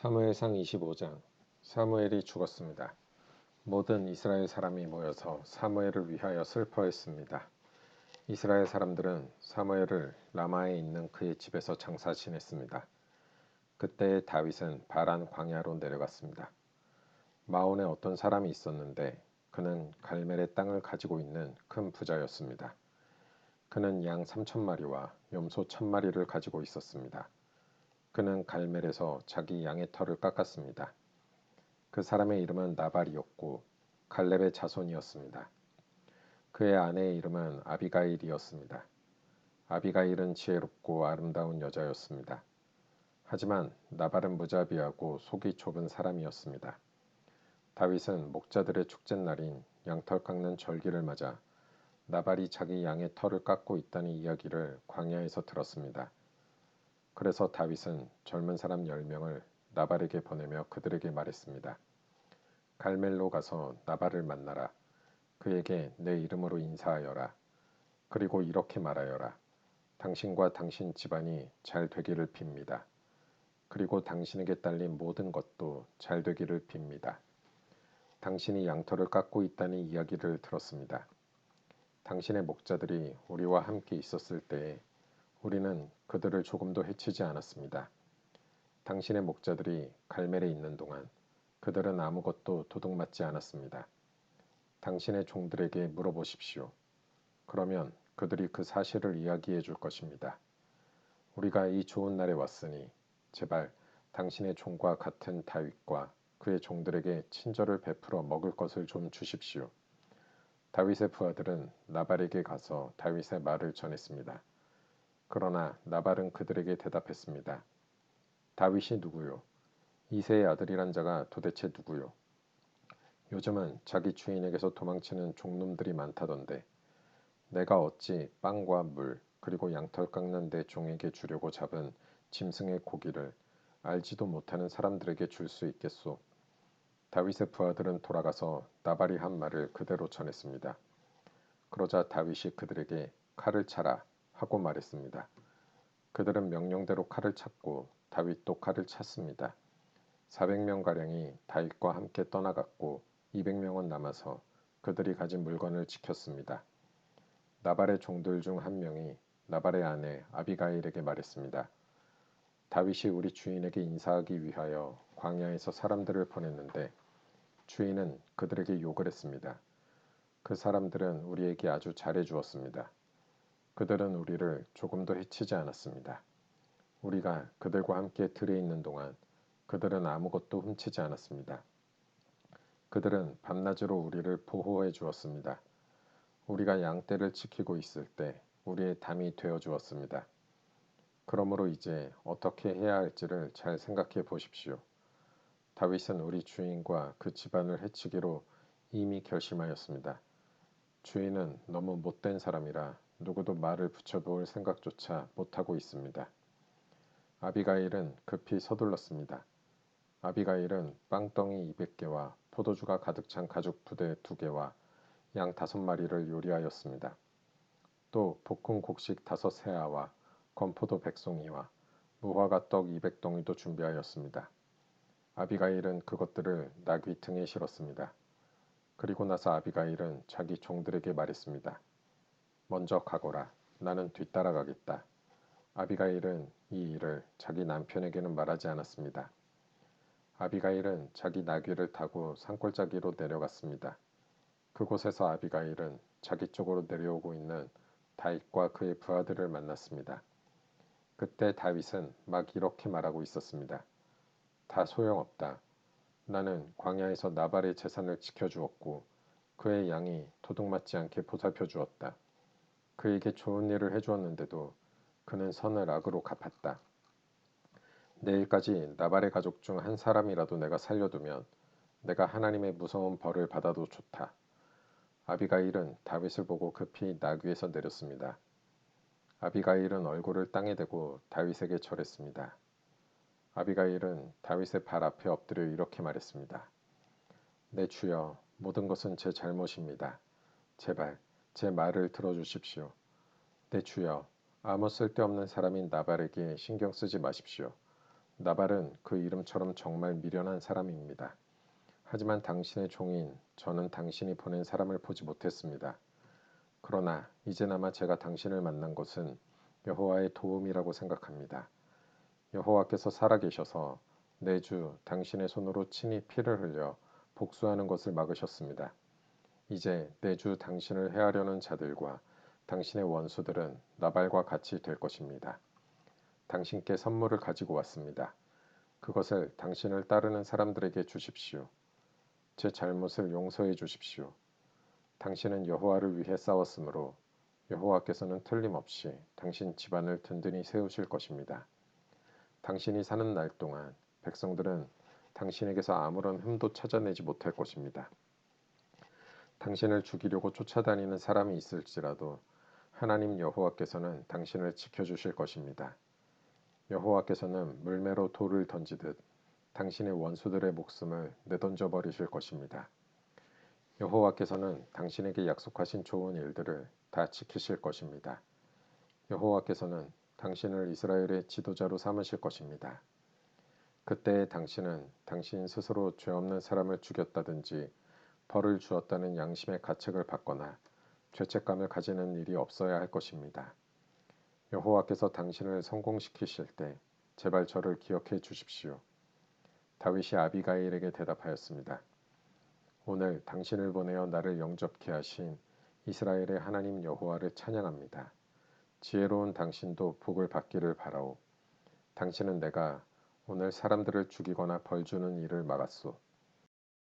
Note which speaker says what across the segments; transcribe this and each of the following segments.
Speaker 1: 사무엘상 25장 사무엘이 죽었습니다. 모든 이스라엘 사람이 모여서 사무엘을 위하여 슬퍼했습니다. 이스라엘 사람들은 사무엘을 라마에 있는 그의 집에서 장사 지냈습니다. 그때 다윗은 바란 광야로 내려갔습니다. 마온에 어떤 사람이 있었는데 그는 갈멜의 땅을 가지고 있는 큰 부자였습니다. 그는 양 3천 마리와 염소 천 마리를 가지고 있었습니다. 그는 갈멜에서 자기 양의 털을 깎았습니다. 그 사람의 이름은 나발이었고 갈렙의 자손이었습니다. 그의 아내의 이름은 아비가일이었습니다. 아비가일은 지혜롭고 아름다운 여자였습니다. 하지만 나발은 무자비하고 속이 좁은 사람이었습니다. 다윗은 목자들의 축제날인 양털 깎는 절기를 맞아 나발이 자기 양의 털을 깎고 있다는 이야기를 광야에서 들었습니다. 그래서 다윗은 젊은 사람 열명을 나발에게 보내며 그들에게 말했습니다. 갈멜로 가서 나발을 만나라. 그에게 내 이름으로 인사하여라. 그리고 이렇게 말하여라. 당신과 당신 집안이 잘 되기를 빕니다. 그리고 당신에게 딸린 모든 것도 잘 되기를 빕니다. 당신이 양털을 깎고 있다는 이야기를 들었습니다. 당신의 목자들이 우리와 함께 있었을 때에 우리는 그들을 조금도 해치지 않았습니다. 당신의 목자들이 갈멜에 있는 동안 그들은 아무것도 도둑맞지 않았습니다. 당신의 종들에게 물어보십시오. 그러면 그들이 그 사실을 이야기해 줄 것입니다. 우리가 이 좋은 날에 왔으니 제발 당신의 종과 같은 다윗과 그의 종들에게 친절을 베풀어 먹을 것을 좀 주십시오. 다윗의 부하들은 나발에게 가서 다윗의 말을 전했습니다. 그러나 나발은 그들에게 대답했습니다. 다윗이 누구요? 이세의 아들이란 자가 도대체 누구요? 요즘은 자기 주인에게서 도망치는 종놈들이 많다던데 내가 어찌 빵과 물 그리고 양털 깎는 데 종에게 주려고 잡은 짐승의 고기를 알지도 못하는 사람들에게 줄 수 있겠소. 다윗의 부하들은 돌아가서 나발이 한 말을 그대로 전했습니다. 그러자 다윗이 그들에게 칼을 차라 하고 말했습니다. 그들은 명령대로 칼을 찾고 다윗도 칼을 찾습니다. 400명가량이 다윗과 함께 떠나갔고 200명은 남아서 그들이 가진 물건을 지켰습니다. 나발의 종들 중 한 명이 나발의 아내 아비가일에게 말했습니다. 다윗이 우리 주인에게 인사하기 위하여 광야에서 사람들을 보냈는데 주인은 그들에게 욕을 했습니다. 그 사람들은 우리에게 아주 잘해 주었습니다. 그들은 우리를 조금도 해치지 않았습니다. 우리가 그들과 함께 들에 있는 동안 그들은 아무것도 훔치지 않았습니다. 그들은 밤낮으로 우리를 보호해 주었습니다. 우리가 양떼를 지키고 있을 때 우리의 담이 되어 주었습니다. 그러므로 이제 어떻게 해야 할지를 잘 생각해 보십시오. 다윗은 우리 주인과 그 집안을 해치기로 이미 결심하였습니다. 주인은 너무 못된 사람이라 누구도 말을 붙여볼 생각조차 못하고 있습니다. 아비가일은 급히 서둘렀습니다. 아비가일은 빵덩이 200개와 포도주가 가득 찬 가죽 부대 2개와 양 5마리를 요리하였습니다. 또 볶은 곡식 5세아와 건포도 100송이와 무화과 떡 200동이도 준비하였습니다. 아비가일은 그것들을 나귀 등에 실었습니다. 그리고 나서 아비가일은 자기 종들에게 말했습니다. 먼저 가거라. 나는 뒤따라가겠다. 아비가일은 이 일을 자기 남편에게는 말하지 않았습니다. 아비가일은 자기 나귀를 타고 산골짜기로 내려갔습니다. 그곳에서 아비가일은 자기 쪽으로 내려오고 있는 다윗과 그의 부하들을 만났습니다. 그때 다윗은 막 이렇게 말하고 있었습니다. 다 소용없다. 나는 광야에서 나발의 재산을 지켜주었고 그의 양이 도둑맞지 않게 보살펴 주었다. 그에게 좋은 일을 해주었는데도 그는 선을 악으로 갚았다. 내일까지 나발의 가족 중 한 사람이라도 내가 살려두면 내가 하나님의 무서운 벌을 받아도 좋다. 아비가일은 다윗을 보고 급히 나귀에서 내렸습니다. 아비가일은 얼굴을 땅에 대고 다윗에게 절했습니다. 아비가일은 다윗의 발 앞에 엎드려 이렇게 말했습니다. 내 주여, 모든 것은 제 잘못입니다. 제발 제 말을 들어주십시오. 내 주여, 아무 쓸데없는 사람인 나발에게 신경 쓰지 마십시오. 나발은 그 이름처럼 정말 미련한 사람입니다. 하지만 당신의 종인 저는 당신이 보낸 사람을 보지 못했습니다. 그러나 이제나마 제가 당신을 만난 것은 여호와의 도움이라고 생각합니다. 여호와께서 살아계셔서 내주 당신의 손으로 친히 피를 흘려 복수하는 것을 막으셨습니다. 이제 내 주 당신을 해하려는 자들과 당신의 원수들은 나발과 같이 될 것입니다. 당신께 선물을 가지고 왔습니다. 그것을 당신을 따르는 사람들에게 주십시오. 제 잘못을 용서해 주십시오. 당신은 여호와를 위해 싸웠으므로 여호와께서는 틀림없이 당신 집안을 든든히 세우실 것입니다. 당신이 사는 날 동안 백성들은 당신에게서 아무런 흠도 찾아내지 못할 것입니다. 당신을 죽이려고 쫓아다니는 사람이 있을지라도 하나님 여호와께서는 당신을 지켜주실 것입니다. 여호와께서는 물매로 돌을 던지듯 당신의 원수들의 목숨을 내던져 버리실 것입니다. 여호와께서는 당신에게 약속하신 좋은 일들을 다 지키실 것입니다. 여호와께서는 당신을 이스라엘의 지도자로 삼으실 것입니다. 그때 당신은 당신 스스로 죄 없는 사람을 죽였다든지 벌을 주었다는 양심의 가책을 받거나 죄책감을 가지는 일이 없어야 할 것입니다. 여호와께서 당신을 성공시키실 때 제발 저를 기억해 주십시오. 다윗이 아비가일에게 대답하였습니다. 오늘 당신을 보내어 나를 영접케 하신 이스라엘의 하나님 여호와를 찬양합니다. 지혜로운 당신도 복을 받기를 바라오. 당신은 내가 오늘 사람들을 죽이거나 벌 주는 일을 막았소.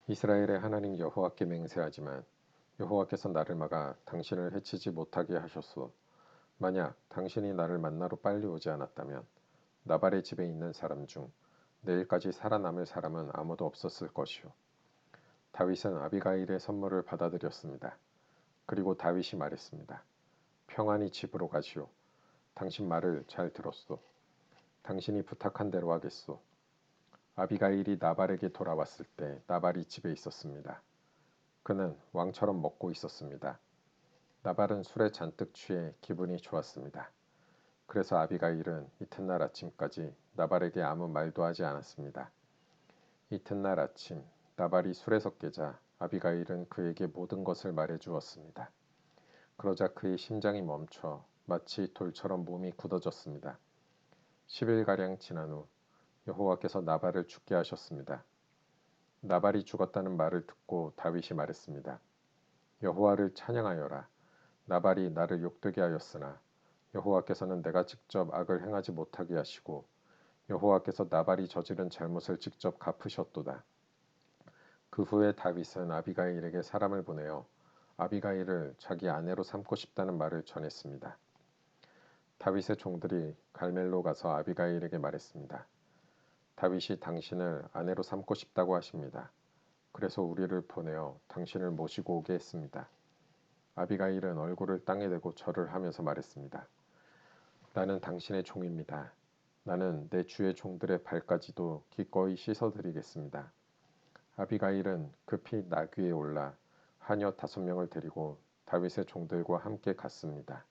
Speaker 1: 이스라엘의 하나님 여호와께 맹세하지만 여호와께서 나를 막아 당신을 해치지 못하게 하셨소. 만약 당신이 나를 만나러 빨리 오지 않았다면 나발의 집에 있는 사람 중 내일까지 살아남을 사람은 아무도 없었을 것이오. 다윗은 아비가일의 선물을 받아들였습니다. 그리고 다윗이 말했습니다. 평안히 집으로 가시오. 당신 말을 잘 들었소. 당신이 부탁한 대로 하겠소. 아비가일이 나발에게 돌아왔을 때 나발이 집에 있었습니다. 그는 왕처럼 먹고 있었습니다. 나발은 술에 잔뜩 취해 기분이 좋았습니다. 그래서 아비가일은 이튿날 아침까지 나발에게 아무 말도 하지 않았습니다. 이튿날 아침 나발이 술에서 깨자 아비가일은 그에게 모든 것을 말해 주었습니다. 그러자 그의 심장이 멈춰 마치 돌처럼 몸이 굳어졌습니다. 10일가량 지난 후 여호와께서 나발을 죽게 하셨습니다. 나발이 죽었다는 말을 듣고 다윗이 말했습니다. 여호와를 찬양하여라. 나발이 나를 욕되게 하였으나 여호와께서는 내가 직접 악을 행하지 못하게 하시고 여호와께서 나발이 저지른 잘못을 직접 갚으셨도다. 그 후에 다윗은 아비가일에게 사람을 보내어 아비가일을 자기 아내로 삼고 싶다는 말을 전했습니다. 다윗의 종들이 갈멜로 가서 아비가일에게 말했습니다. 다윗이 당신을 아내로 삼고 싶다고 하십니다. 그래서 우리를 보내어 당신을 모시고 오게 했습니다. 아비가일은 얼굴을 땅에 대고 절을 하면서 말했습니다. 나는 당신의 종입니다. 나는 내 주의 종들의 발까지도 기꺼이 씻어드리겠습니다. 아비가일은 급히 나귀에 올라 하녀 다섯 명을 데리고 다윗의 종들과 함께 갔습니다.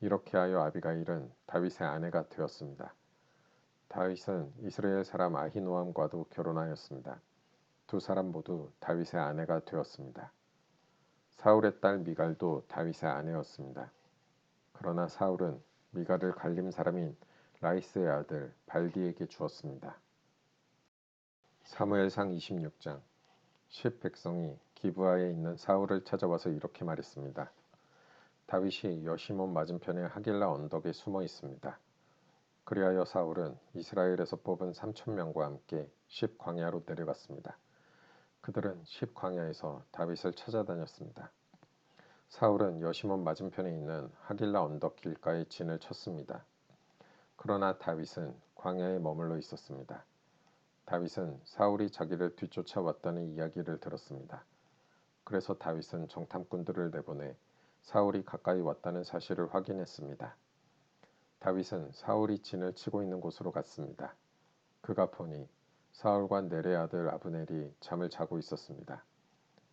Speaker 1: 이렇게 하여 아비가일은 다윗의 아내가 되었습니다. 다윗은 이스라엘 사람 아히노암과도 결혼하였습니다. 두 사람 모두 다윗의 아내가 되었습니다. 사울의 딸 미갈도 다윗의 아내였습니다. 그러나 사울은 미갈을 갈림 사람인 라이스의 아들 발디에게 주었습니다. 사무엘상 26장 10 백성이 기브아에 있는 사울을 찾아와서 이렇게 말했습니다. 다윗이 여시몬 맞은편의 하길라 언덕에 숨어 있습니다. 그리하여 사울은 이스라엘에서 뽑은 3천 명과 함께 10 광야로 내려갔습니다. 그들은 10 광야에서 다윗을 찾아다녔습니다. 사울은 여시몬 맞은편에 있는 하길라 언덕 길가에 진을 쳤습니다. 그러나 다윗은 광야에 머물러 있었습니다. 다윗은 사울이 자기를 뒤쫓아왔다는 이야기를 들었습니다. 그래서 다윗은 정탐꾼들을 내보내 사울이 가까이 왔다는 사실을 확인했습니다. 다윗은 사울이 진을 치고 있는 곳으로 갔습니다. 그가 보니 사울과 네레 아들 아브넬이 잠을 자고 있었습니다.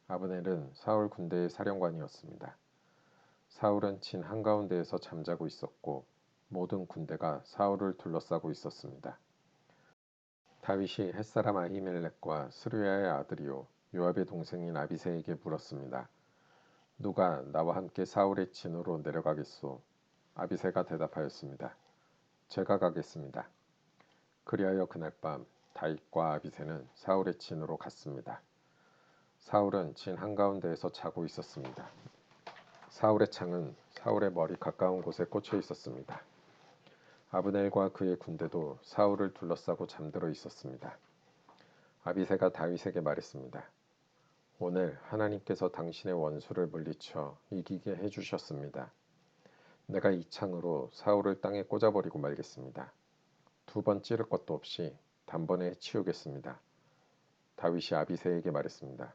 Speaker 1: 아브넬은 사울 군대의 사령관이었습니다. 사울은 진 한가운데에서 잠자고 있었고 모든 군대가 사울을 둘러싸고 있었습니다. 다윗이 햇사람 아히멜렉과 스루야의 아들이요 요압의 동생인 아비새에게 물었습니다. 누가 나와 함께 사울의 진으로 내려가겠소? 아비새가 대답하였습니다. 제가 가겠습니다. 그리하여 그날 밤 다윗과 아비새는 사울의 진으로 갔습니다. 사울은 진 한가운데에서 자고 있었습니다. 사울의 창은 사울의 머리 가까운 곳에 꽂혀 있었습니다. 아브넬과 그의 군대도 사울을 둘러싸고 잠들어 있었습니다. 아비새가 다윗에게 말했습니다. 오늘 하나님께서 당신의 원수를 물리쳐 이기게 해주셨습니다. 내가 이 창으로 사울을 땅에 꽂아버리고 말겠습니다. 두 번 찌를 것도 없이 단번에 치우겠습니다. 다윗이 아비새에게 말했습니다.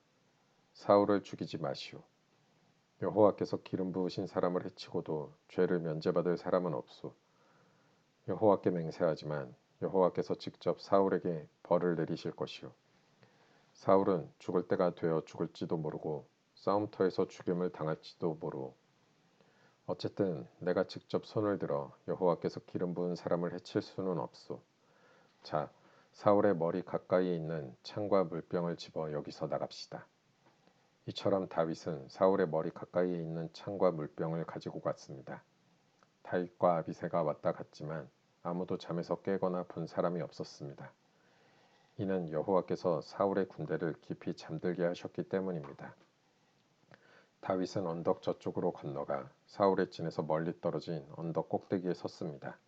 Speaker 1: 사울을 죽이지 마시오. 여호와께서 기름 부으신 사람을 해치고도 죄를 면제받을 사람은 없소. 여호와께 맹세하지만 여호와께서 직접 사울에게 벌을 내리실 것이요. 사울은 죽을 때가 되어 죽을지도 모르고 싸움터에서 죽임을 당할지도 모르오. 어쨌든 내가 직접 손을 들어 여호와께서 기름 부은 사람을 해칠 수는 없소. 자, 사울의 머리 가까이에 있는 창과 물병을 집어 여기서 나갑시다. 이처럼 다윗은 사울의 머리 가까이에 있는 창과 물병을 가지고 갔습니다. 다윗과 아비새가 왔다 갔지만 아무도 잠에서 깨거나 본 사람이 없었습니다. 이는 여호와께서 사울의 군대를 깊이 잠들게 하셨기 때문입니다. 다윗은 언덕 저쪽으로 건너가 사울의 진에서 멀리 떨어진 언덕 꼭대기에 섰습니다.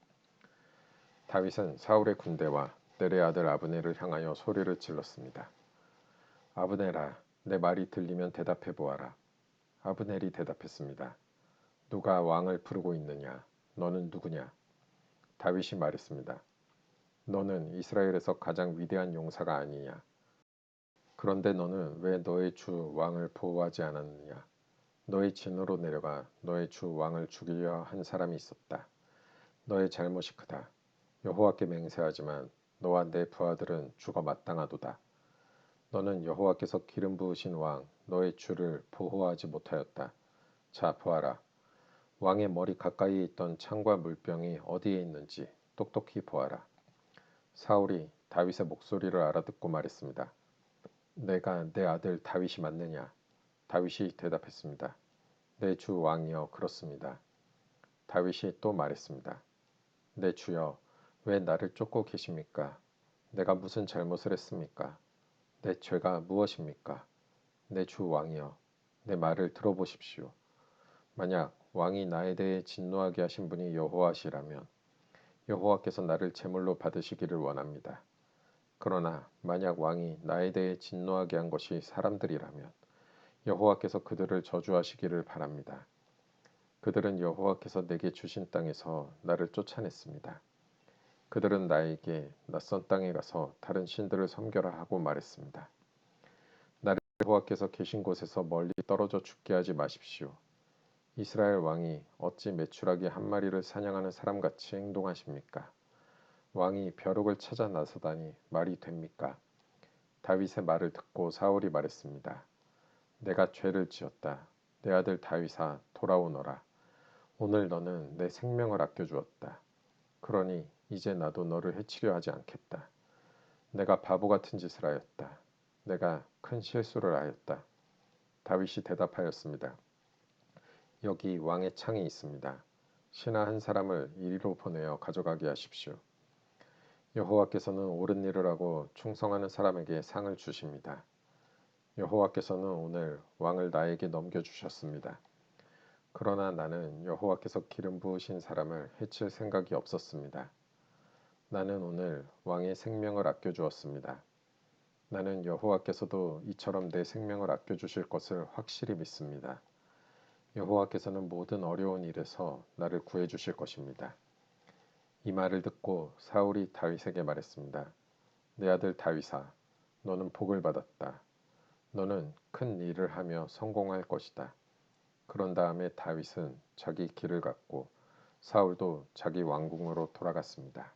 Speaker 1: 다윗은 사울의 군대와 내레 아들 아브넬을 향하여 소리를 질렀습니다. 아브넬아, 내 말이 들리면 대답해 보아라. 아브넬이 대답했습니다. 누가 왕을 부르고 있느냐? 너는 누구냐? 다윗이 말했습니다. 너는 이스라엘에서 가장 위대한 용사가 아니냐? 그런데 너는 왜 너의 주 왕을 보호하지 않았느냐? 너의 진으로 내려가 너의 주 왕을 죽이려 한 사람이 있었다. 너의 잘못이 크다. 여호와께 맹세하지만 너와 내 부하들은 죽어 마땅하도다. 너는 여호와께서 기름 부으신 왕 너의 주를 보호하지 못하였다. 자 보아라. 왕의 머리 가까이에 있던 창과 물병이 어디에 있는지 똑똑히 보아라. 사울이 다윗의 목소리를 알아듣고 말했습니다. 내가 내 아들 다윗이 맞느냐? 다윗이 대답했습니다. 내 주 왕이여 그렇습니다. 다윗이 또 말했습니다. 내 주여 왜 나를 쫓고 계십니까? 내가 무슨 잘못을 했습니까? 내 죄가 무엇입니까? 내 주 왕이여 내 말을 들어보십시오. 만약 왕이 나에 대해 진노하게 하신 분이 여호와시라면 여호와께서 나를 제물로 받으시기를 원합니다. 그러나 만약 왕이 나에 대해 진노하게 한 것이 사람들이라면 여호와께서 그들을 저주하시기를 바랍니다. 그들은 여호와께서 내게 주신 땅에서 나를 쫓아냈습니다. 그들은 나에게 낯선 땅에 가서 다른 신들을 섬겨라 하고 말했습니다. 나를 여호와께서 계신 곳에서 멀리 떨어져 죽게 하지 마십시오. 이스라엘 왕이 어찌 메추라기 한 마리를 사냥하는 사람같이 행동하십니까? 왕이 벼룩을 찾아 나서다니 말이 됩니까? 다윗의 말을 듣고 사울이 말했습니다. 내가 죄를 지었다. 내 아들 다윗아 돌아오너라. 오늘 너는 내 생명을 아껴주었다. 그러니 이제 나도 너를 해치려 하지 않겠다. 내가 바보 같은 짓을 하였다. 내가 큰 실수를 하였다. 다윗이 대답하였습니다. 여기 왕의 창이 있습니다. 신하 한 사람을 이리로 보내어 가져가게 하십시오. 여호와께서는 옳은 일을 하고 충성하는 사람에게 상을 주십니다. 여호와께서는 오늘 왕을 나에게 넘겨주셨습니다. 그러나 나는 여호와께서 기름 부으신 사람을 해칠 생각이 없었습니다. 나는 오늘 왕의 생명을 아껴주었습니다. 나는 여호와께서도 이처럼 내 생명을 아껴주실 것을 확실히 믿습니다. 여호와께서는 모든 어려운 일에서 나를 구해 주실 것입니다. 이 말을 듣고 사울이 다윗에게 말했습니다. 내 아들 다윗아, 너는 복을 받았다. 너는 큰 일을 하며 성공할 것이다. 그런 다음에 다윗은 자기 길을 갔고 사울도 자기 왕궁으로 돌아갔습니다.